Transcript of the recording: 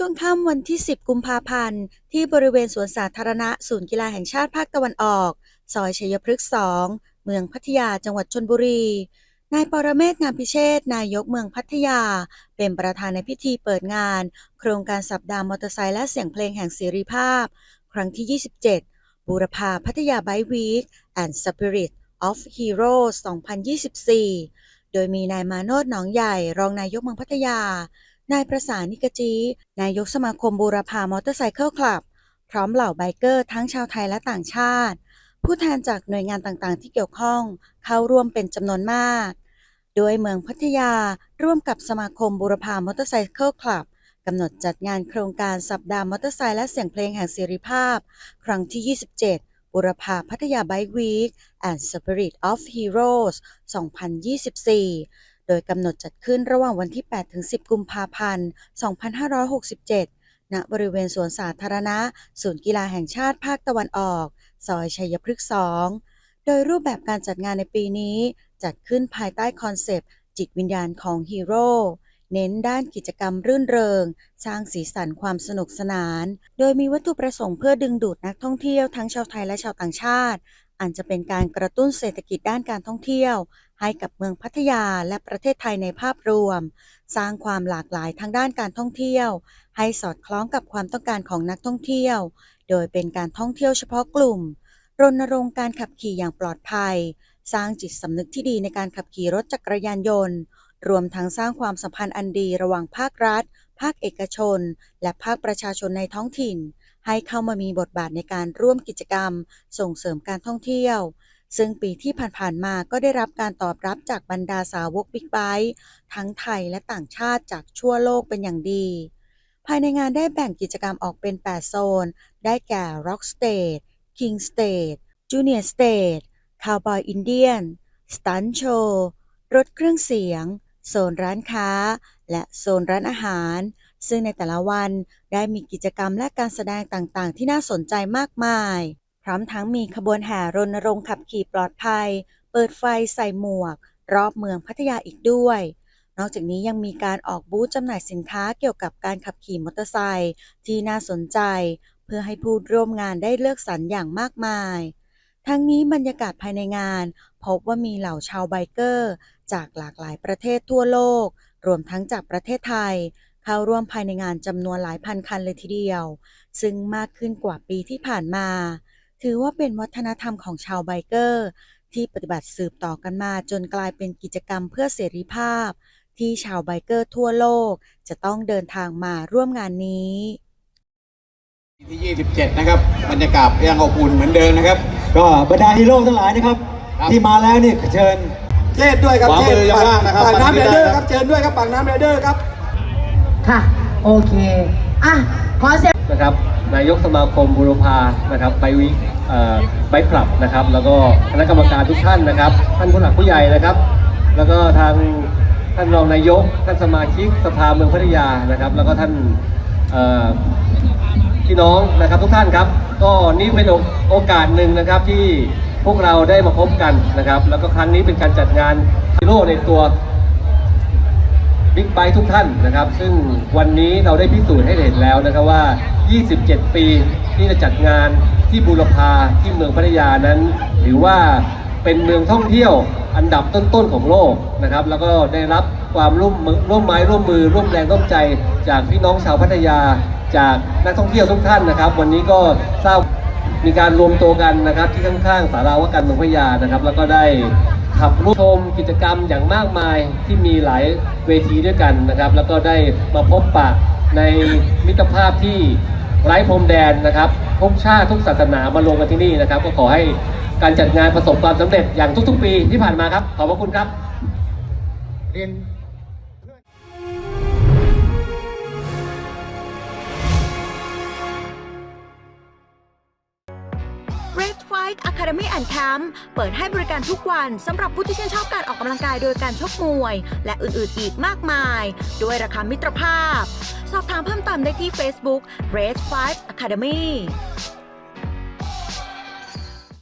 ช่วงค่ำวันที่ 10 กุมภาพันธ์ ที่บริเวณสวนสาธารณะศูนย์กีฬาแห่งชาติภาคตะวันออก ซอยชัยพฤกษ์2เมืองพัทยาจังหวัดชลบุรี นายปรเมศงามพิเชษนายกเมืองพัทยา เป็นประธานในพิธีเปิดงาน โครงการสัปดาห์มอเตอร์ไซค์และเสียงเพลงแห่งเสรีภาพ ครั้งที่ 27 บูรพาพัทยาไบวีค and Spirit of Heroes 2024 โดยมีนายมาโนดหนองใหญ่ รองนายกเมืองพัทยา นายประสานนิกจี นายกสมาคมบูรพามอเตอร์ไซเคิลคลับ พร้อมเหล่าไบเกอร์ทั้งชาวไทยและต่างชาติ ผู้แทนจากหน่วยงานต่างๆ ที่เกี่ยวข้องเข้าร่วมเป็นจำนวนมาก โดยเมืองพัทยาร่วมกับสมาคมบูรพามอเตอร์ไซเคิลคลับกำหนดจัดงานโครงการสัปดาห์มอเตอร์ไซค์และเสียงเพลงแห่งเสรีภาพ ครั้งที่ 27 บุรพาพัทยาไบค์วีค and Spirit of Heroes 2024 โดยกำหนดจัดขึ้นระหว่างวันที่8-10 กุมภาพันธ์ 2567 ณ บริเวณสวนสาธารณะ ศูนย์กีฬาแห่งชาติภาคตะวันออก ซอยชัยพฤกษ์ 2 โดยรูปแบบการจัดงานในปีนี้ จัดขึ้นภายใต้คอนเซปต์ จิตวิญญาณของฮีโร่เน้นด้านกิจกรรมรื่นเริง สร้างสีสันความสนุกสนาน โดยมีวัตถุประสงค์เพื่อดึงดูดนักท่องเที่ยวทั้งชาวไทยและชาวต่างชาติ อันจะเป็นการกระตุ้นเศรษฐกิจด้านการท่องเที่ยว ให้กับเมืองพัทยาและประเทศไทยในภาพรวม สร้างความหลากหลายทางด้านการท่องเที่ยว ให้สอดคล้องกับความต้องการของนักท่องเที่ยว โดยเป็นการท่องเที่ยวเฉพาะกลุ่ม รณรงค์การขับขี่อย่างปลอดภัย สร้างจิตสำนึกที่ดีในการขับขี่รถจักรยานยนต์ รวมทั้งสร้างความสัมพันธ์อันดีระหว่างภาครัฐ ภาคเอกชน และภาคประชาชนในท้องถิ่น ให้เข้ามามีบทบาทในการร่วมกิจกรรม ส่งเสริมการท่องเที่ยว ซึ่งปีที่ผ่านๆมาก็ได้รับการตอบรับจากบรรดาสาวกบิ๊กไบค์ทั้งไทยและต่างชาติจากทั่วโลกเป็นอย่างดี ภายในงานได้แบ่งกิจกรรมออกเป็น 8 โซน ได้แก่ Rock Stage King Stage Junior Stage Cowboy Indian Stunt Show รถเครื่องเสียง โซนร้านค้า และโซนร้านอาหาร ซึ่งในแต่ละวันได้มีกิจกรรมและการแสดงต่างๆ ที่น่าสนใจมากมาย พร้อมทั้งมีขบวนแห่รณรงค์ขับขี่ปลอดภัย เปิดไฟใส่หมวก รอบเมืองพัทยาอีกด้วย นอกจากนี้ยังมีการออกบูธจำหน่ายสินค้าเกี่ยวกับการขับขี่มอเตอร์ไซค์ที่น่าสนใจ เพื่อให้ผู้ร่วมงานได้เลือกสรรอย่างมากมาย ทั้งนี้บรรยากาศภายในงาน พบว่ามีเหล่าชาวไบเกอร์ จากหลากหลายประเทศทั่วโลกรวมทั้งจากประเทศไทย เข้าร่วมภายในงานจำนวนหลายพันคันเลยทีเดียว ซึ่งมากขึ้นกว่าปีที่ผ่านมา ถือว่าเป็นวัฒนธรรมของชาวไบเกอร์ ที่ปฏิบัติสืบต่อกันมาจนกลายเป็นกิจกรรมเพื่อเสรีภาพ ที่ชาวไบเกอร์ทั่วโลก จะต้องเดินทางมาร่วมงานนี้ที่ 27 นะครับ บรรยากาศยังอบอุ่นเหมือนเดิมนะครับ ก็บรรดาฮีโร่ทั้งหลายนะครับ ครับที่มาแล้วนี่เชิญเทศด้วยครับขวามือยังว่างนะครับ ปากน้ำมาเรที่เดอร์ได้คครัรับบเชิญด้วยครับปากน้ำเรเดอร์ครับ ค่ะ โอเค อะ ขอเสียงนะครับ นายกสมาคมบุรพานะครับไบวิไบคลับนะครับ แล้วก็คณะกรรมการทุกท่านนะครับ ท่านผู้หลักผู้ใหญ่นะครับ แล้วก็ทางท่านรองนายก ท่านสมาชิกสภาเมืองพัทยานะครับ แล้วก็ท่านพี่น้องนะครับทุกท่านครับ ก็นี่เป็นโอโอกาสหนึ่งนะครับที่พวกเราได้มาพบกันนะครับ แล้วก็ครั้งนี้เป็นการจัดงานฮีโร่ในตัว บิ๊กไบค์ทุกท่านนะครับ ซึ่งวันนี้เราได้พิสูจน์ให้เห็นแล้วนะครับว่า 27 ปีที่จะจัดงานที่บูรพาที่เมืองพัทยานั้นถือว่าเป็นเมืองท่องเที่ยวอันดับต้นๆของโลกนะครับ แล้วก็ได้รับความร่วมร่วมไม้ร่วมมือร่วมแรงร่วมใจ จากพี่น้องชาวพัทยา จากนักท่องเที่ยวทุกท่านนะครับ วันนี้ก็ทราบมีการรวมตัวกันนะครับที่ข้างๆสาราว่าการเมืองพัทยานะครับ แล้วก็ได้ ขับร่วมชมกิจกรรมอย่างมากมายที่มีหลายเวทีด้วยกันนะครับ แล้วก็ได้มาพบปะในมิตรภาพที่ไร้พรมแดนนะครับทุกชาติทุกศาสนามารวมกันที่นี่นะครับ ก็ขอให้การจัดงานประสบความสำเร็จอย่างทุกๆ ปีที่ผ่านมาครับ ขอบพระคุณครับเรียน Red Fight Academy and Camp เปิดให้บริการทุกวันสำหรับผู้ที่ชื่นชอบการออกกำลังกายโดยการชกมวย และอื่นๆอีกมากมาย ด้วยราคามิตรภาพ สอบถามเพิ่มเติมได้ที่ Facebook Red Fight Academy